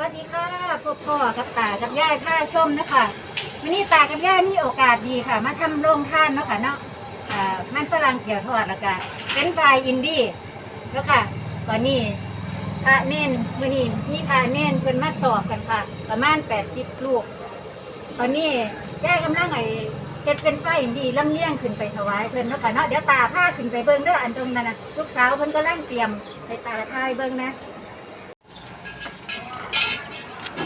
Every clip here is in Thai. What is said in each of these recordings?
วัสดีค่ะพบพ่อกับตากับยายท่าส้มนะคะวันนี้ตากับยายมีโอกาสดีค่ะ มาทำโรงทานเนาะค่ะเนาะอ่ามันฝรั่งเกี่ยวทอดแล้วก็เป็นไฟรายอินดี้แล้วค่ะตอนนี้พระเน้นมื่อนี้มีพระเน้นเพิ่นมาสอบกันค่ะ ประมาณแปดสิบลูก ตอนนี้ยายกำลังไอ้เฮ็ดเป็นไฟอินดี้ลำเลียงขึ้นไปถวายเพิ่นเนาะค่ะเนาะเดี๋ยวตาพาขึ้นไปเบิ่งเด้ออันตรงนั้นน่ะลูกสาวเพิ่นก็ร่างเตรียมให้ตาทายเบิ่งนะ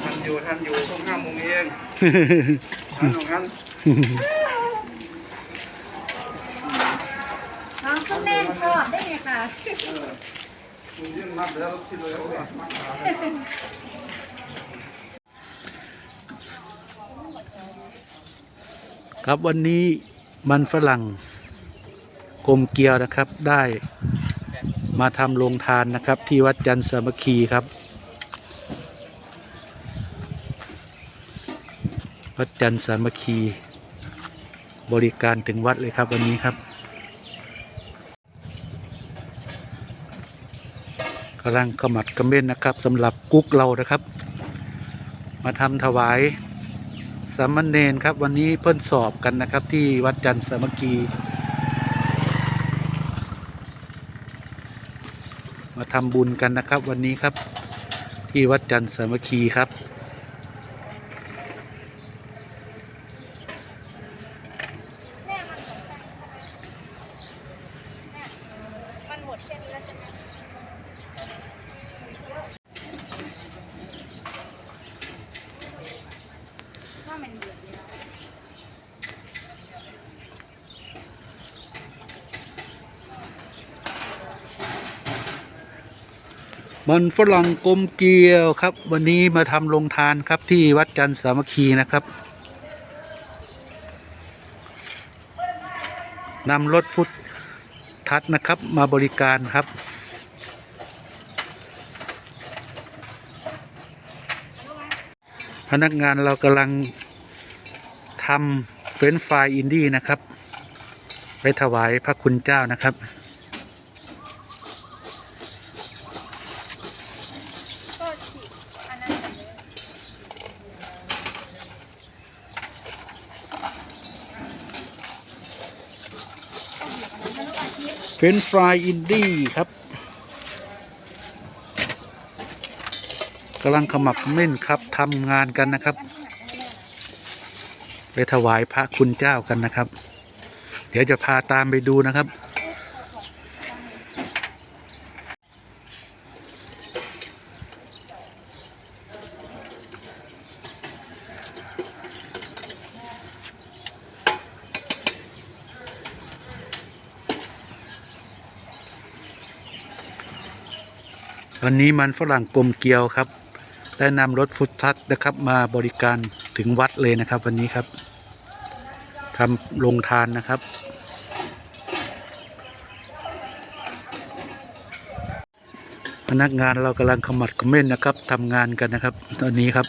ทัน อยู่ทันอยู่ต้องห้าโมงเองทันของกันน้องก็แม่นชอบได้ไงคะเออมึงยื่นมัดแล้วคิดเลยว่ามัดขาครับวันนี้มันฝรั่งกลมเกลียวนะครับได้มาทำโรงทานนะครับ ที่วัดจันทร์สามัคคีครับ วัดจันทร์สามัคคี บริการถึงวัดเลยครับวันนี้ครับกำลังขมัดกระเม็นนะครับสำหรับกุ๊กเรานะครับ มาทำถวายสามเณรครับ วันนี้เพิ่นสอบกันนะครับ ที่วัดจันทร์สามัคคีมาทำบุญกันนะครับ วันนี้ครับ ที่วัดจันทร์สามัคคีครับ มันหมดแค่นี้แล้วใช่ไหม ว่ามันเดือดแล้ว มันฝรั่งกลมเกลียวครับ วันนี้มาทำโรงทานครับที่วัดจันทร์สามัคคีนะครับนำรถฟุตทัดนะครับมาบริการครับพนักงานเรากำลังทำเฟรนช์ฟรายอินดี้นะครับ ไปถวายพระคุณเจ้านะครับ ก็ฉีกอันนั้นไปเลย เฟนฟรายอินดี้ครับกำลังขมับเม่นครับทำงานกันนะครับไปถวายพระคุณเจ้ากันนะครับ เดี๋ยวจะพาตามไปดูนะครับ วันนี้มันฝรั่งกลมเกลียวครับ ได้นำรถฟุตทัศนะครับ มาบริการถึงวัดเลยนะครับ วันนี้ครับทำลงทานนะครับ พนักงานเรากำลังขมัดเขม้นนะครับทำงานกันนะครับ ตอนนี้ครับ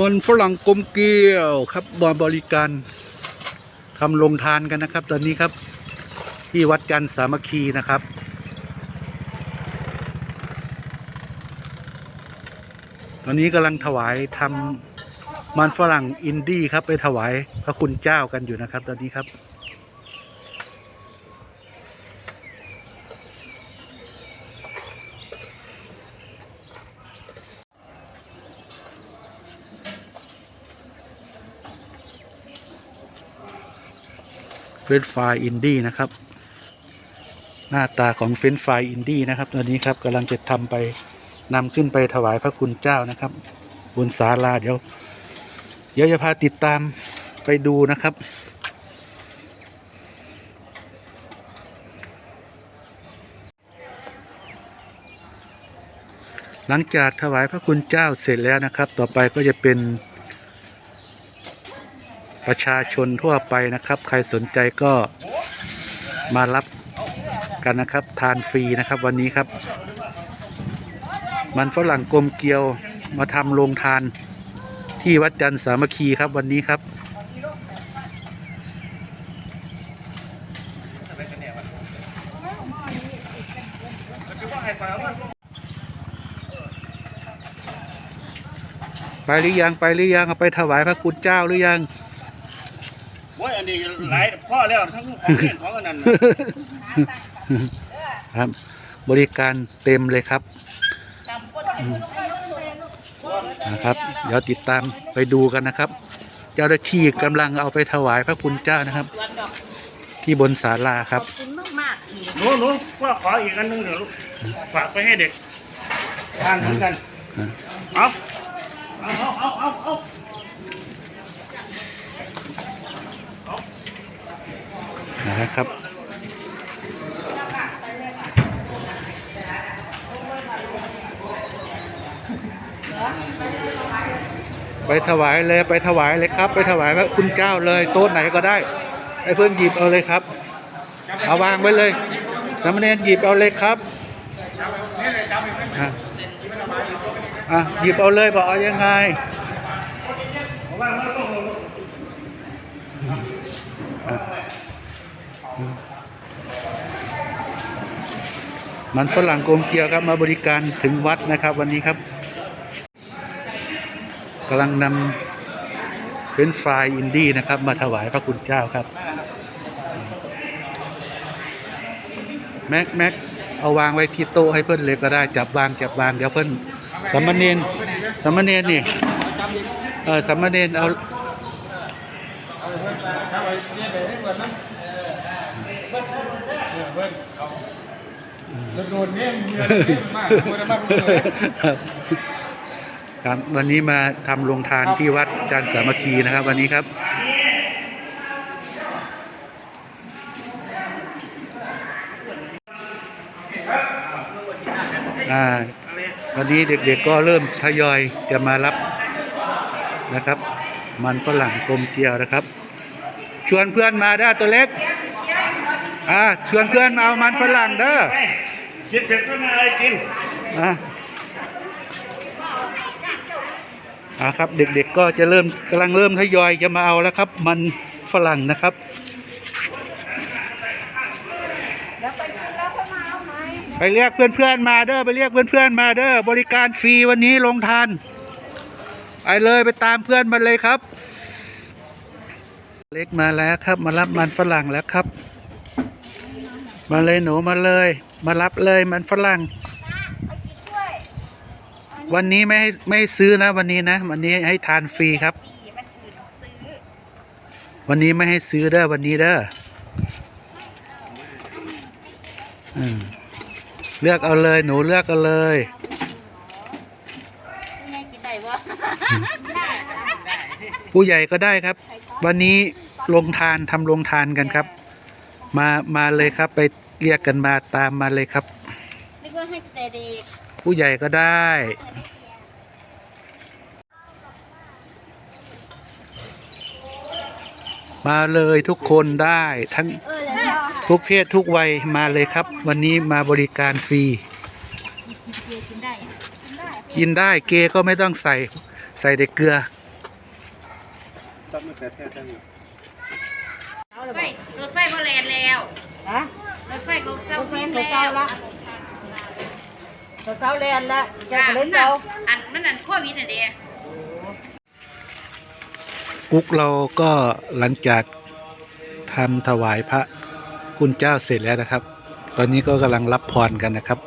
มันฝรั่งกลมเกลียวครับบบริการทำลงทานกันนะครับ ตอนนี้ครับ ที่วัดจันทร์สามัคคีนะครับ ตอนนี้กำลังถวายทำมันฝรั่งอินดี้ครับไปถวายพระคุณเจ้ากันอยู่นะครับ ตอนนี้ครับ เฟรนฟรายอินดี้นะครับ หน้าตาของเฟรนฟรายอินดี้นะครับตอนนี้ครับกำลังจะทำไปนำขึ้นไปถวายพระคุณเจ้านะครับ บนศาลาเดี๋ยว เดี๋ยวจะพาติดตามไปดูนะครับหลังจากถวายพระคุณเจ้าเสร็จแล้วนะครับ ต่อไปก็จะเป็น ประชาชนทั่วไปนะครับ ใครสนใจก็มารับกันนะครับ ทานฟรีนะครับวันนี้ครับ มันฝรั่งกลมเกลียวมาทำโรงทานที่วัดจันทร์สามัคคีครับวันนี้ครับ ไปหรือยังไปหรือยังเอาไปถวายพระคุณเจ้าหรือยัง นนี้หลายพ่อแล้วทั้งของเล่นของอันนั้นน่ะครับ บริการเต็มเลยครับอืมนะครับ เดี๋ยวติดตามไปดูกันนะครับ เจ้าหน้าที่กำลังเอาไปถวายพระคุณเจ้านะครับ ที่บนศาลาครับหนูหนูพ่อขออีกอันหนึงเดี๋ยวลูกฝากไปให้เด็กทานเหมือนกันเอาเอาเอาเอาเอา นะครับไปถวายเลยไปถวายเลยครับ ไปถวายพระคุณเจ้าเลยโต๊ะไหนก็ได้ให้เพื่อนหยิบเอาเลยครับเอาวางไว้เลยสามเณรหยิบเอาเลยครับอะอะหยิบเอาเลยบอกเอายังไง มันฝรั่งโกลมเกียวครับมาบริการถึงวัดนะครับ วันนี้ครับกำลังนำเป็นไฟรายอินดี้นะครับ มาถวายพระคุณเจ้าครับแม็กแม็กเอาวางไว้ที่โต๊ะให้เพื่อนเลยก็ได้จับวางจับวางเดี๋ยวเพื่อนสัมมาเนนสัมมาเนนนี่เออสัมมาเนนเอา โดนเนี่ยมีอะไรมากคนมากเลยครับครับวันนี้มาทำโรงทานที่วัดจันทร์สามัคคีนะครับ วันนี้ครับอ่าวันนี้เด็กๆก็เริ่มทยอยจะมารับนะครับ มันฝรั่งกลมเกลียวนะครับ ชวนเพื่อนมาได้ตัวเล็ก อ่าชวนเพื่อนมาเอามันฝรั่งเด้อ คิดถึงก็มาอะไรกินอะอ่าครับ เด็กๆก็จะเริ่มกำลังเริ่มทยอยจะมาเอาแล้วครับ มันฝรั่งนะครับ ไปเรียกเพื่อนๆมาเด้อไปเรียกเพื่อนๆมาเด้อบริการฟรีวันนี้ลงทานไปเลยไปตามเพื่อนมาเลยครับ เล็กมาแล้วครับ มารับมันฝรั่งแล้วครับ มาเลยหนูมาเลย มารับเลยมันฝรั่ง วันนี้ไม่ให้ไม่ให้ซื้อนะ วันนี้นะ วันนี้ให้ทานฟรีครับ วันนี้ไม่ให้ซื้อเด้อวันนี้เด้ออืมเลือกเอาเลยหนูเลือกเอาเลยผู้ใหญ่ก็ได้ครับ วันนี้ลงทานทำลงทานกันครับ มามาเลยครับไป เรียกกันมาตามมาเลยครับ นึกว่าให้แต่เด็กผู้ใหญ่ก็ได้ มาเลยทุกคนได้ทั้งเออแล้ว ทุกเพศทุกวัยมาเลยครับ วันนี้มาบริการฟรีเกียกินได้กินได้กินได้เกก็ไม่ต้องใส่ใส่แต่เกลือตัดมาแต่แท้ๆไฟรถไฟก็แลนแล้ว ฮะ รถไฟก็เศร้าเอาวิ่งเงินแล้วเศร้าละเศร้าแลนละจะจ้าเล่นเศร้าอันมันอันโควิดน่ะเด้กุ๊กเราก็หลังจากทำถวายพระคุณเจ้าเสร็จแล้วนะครับ ตอนนี้ก็กำลังรับพรกันนะครับ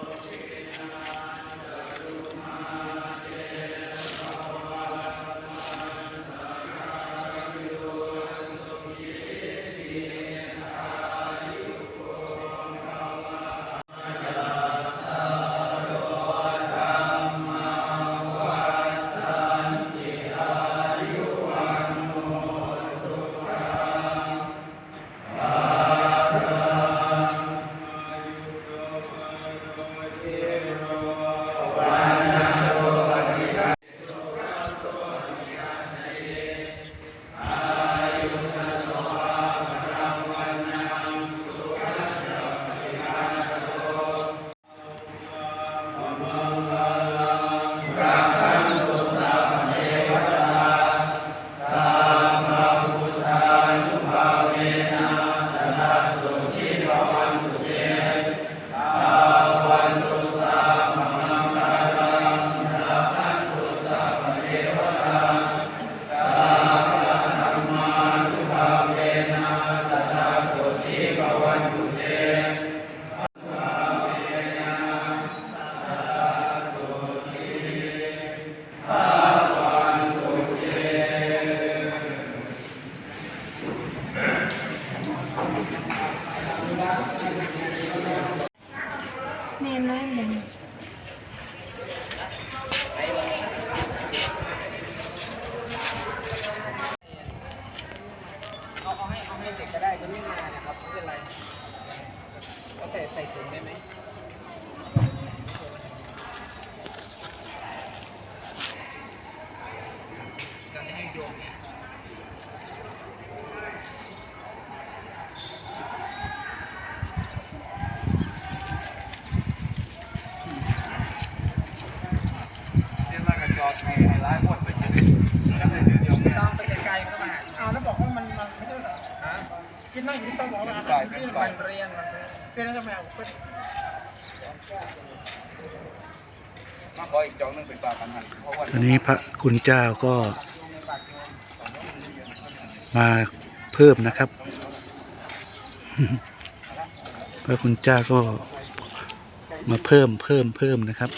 บอกว่าอาหารเป็นที่มันเรียนมันเรียนเป็นแล้วทำไมเอาเป็นมาขออีกจองหนึงเป็นปลากันหันเพราะว่าตอนนี้พระคุณเจ้าก็มาเพิ่มนะครับ พระคุณเจ้าก็มาเพิ่มเพิ่มเพิ่มนะครับ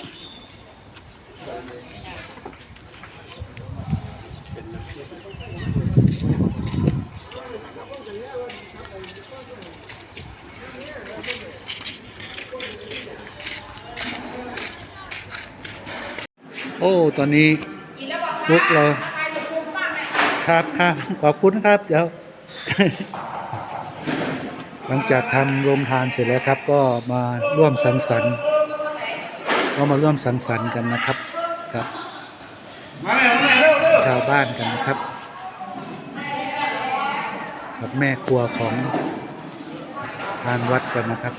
โอ้ตอนนี้ลุกเราครับครับขอบคุณครับ เดี๋ยว หลังจากทำโรงทานเสร็จแล้วครับ ก็มาร่วมสังสรรค์ก็มาร่วมสังสรรค์กันนะครับกับชาวบ้านกันนะครับกับแม่ครัวของทางวัดกันนะครับ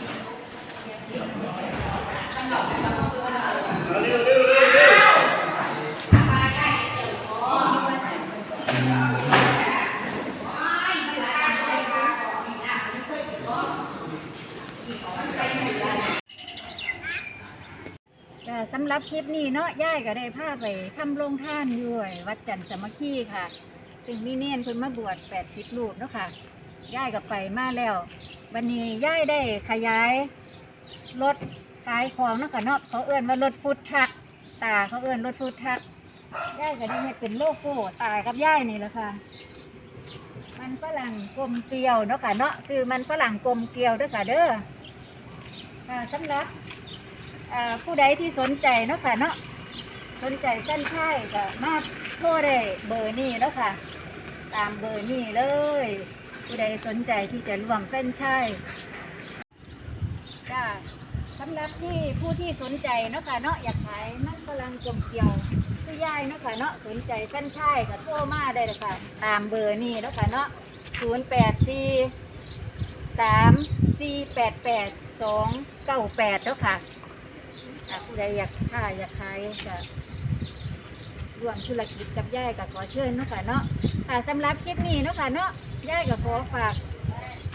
ก็สำหรับคลิปนี้เนาะย่ายก็ได้พาไปทำโรงท่านอยู่วัดจันทร์สามัคคีค่ะ ซึ่งมีเนียนเพิ่นมาบวช80รูปเนาะค่ะย่ายก็ไปมาแล้ว วันนี้ย่ายได้ขยายรถขายของเนาะค่ะเนาะเขาเอื้อนว่ารถฟูดทรัคตาเขาเอื้อนรถฟูดทรัคย่ายก็ได้เฮ็ดเป็นโลโก้ตากับย่ายนี่แหละค่ะ มันฝรั่งกลมเกลียวเนาะค่ะเนาะซื้อมันฝรั่งกลมเกลียวเด้อค่ะเด้อค่ะสำหรับ อ่าผู้ใดที่สนใจเนาะค่ะเนาะสนใจเส้นช่ก็มาโทรได้เบอร์นี้แล้วค่ะ ตามเบอร์นี้เลย ผู้ใดสนใจที่จะร่วมเส้นช่จ้าสำหรับที่ผู้ที่สนใจเนาะค่ะเนาะอยากขายมันกำลังกลมเกลียวผู้ย่ายเนาะค่ะเนาะสนใจเส้นช่ก็โทรมาได้เลยค่ะ ตามเบอร์นี้เนาะค่ะเนาะศูนย์แปดสี่สามสี่แปดแปดสองเก้าแปดแล้วค่ะ ถ้าผู้ใดอยากค้าอยากขายก็ร่วมธุรกิจกับย่ายก็ขอเชิญเนาะค่ะเนาะค่ะสำหรับคลิปนี้เนาะค่ะเนาะย่ายก็ขอฝาก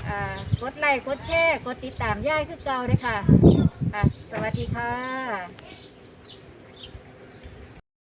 อ่ากดไลค์กดแชร์กดติดตามย่ายคือเก่าเลยค่ะค่ะ สวัสดีค่ะ